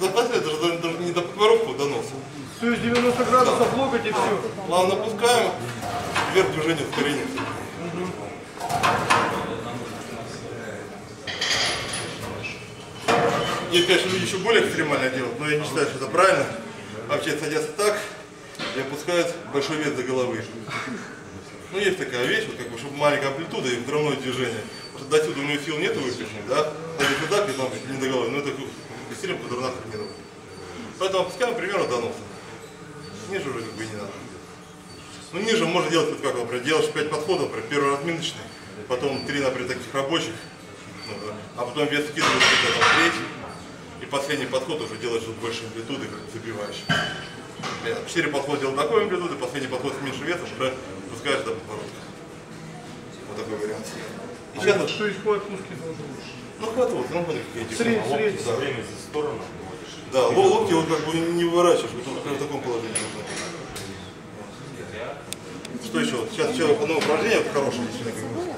Запасать это же даже, даже не до подворотку до носа. То есть 90 градусов локоть и все. Плавно опускаем, вверх движение ускорение. Есть, конечно, люди еще более экстремально делают, но я не считаю, что это правильно. Вообще садятся так и опускают большой вес до головы. Ну, есть такая вещь, вот как бы, чтобы маленькая амплитуда и взрывное движение. Потому что до сюда у него сил нет выпрыгнуть, да? Даже если так, и там не до головы, нахрен не нужно. Поэтому опускаем примерно до носа. Ниже уже как бы и не надо. Ну, ниже можно делать, вот как, например, делаешь 5 подходов, например, первый разминочный, потом 3, например, таких рабочих, ну, да, а потом вес скидываешь где-то третий, и последний подход уже делаешь вот больше амплитуды, как забиваешь. Четыре подхода делал такой амплитуды, последний подход с меньшим весом, уже пускаешь до подбородка. Вот такой вариант. Сейчас, вот, То есть хват узкий должен быть. ну, хват вот, ну, смотри, какие эти Средний, локти, да. Время за сторону вводишь. Да, ло- локти вот как бы не выворачиваешь, вот только в таком положении нужно. Что еще? Сейчас еще одно упражнение хорошее, действительно, как бы.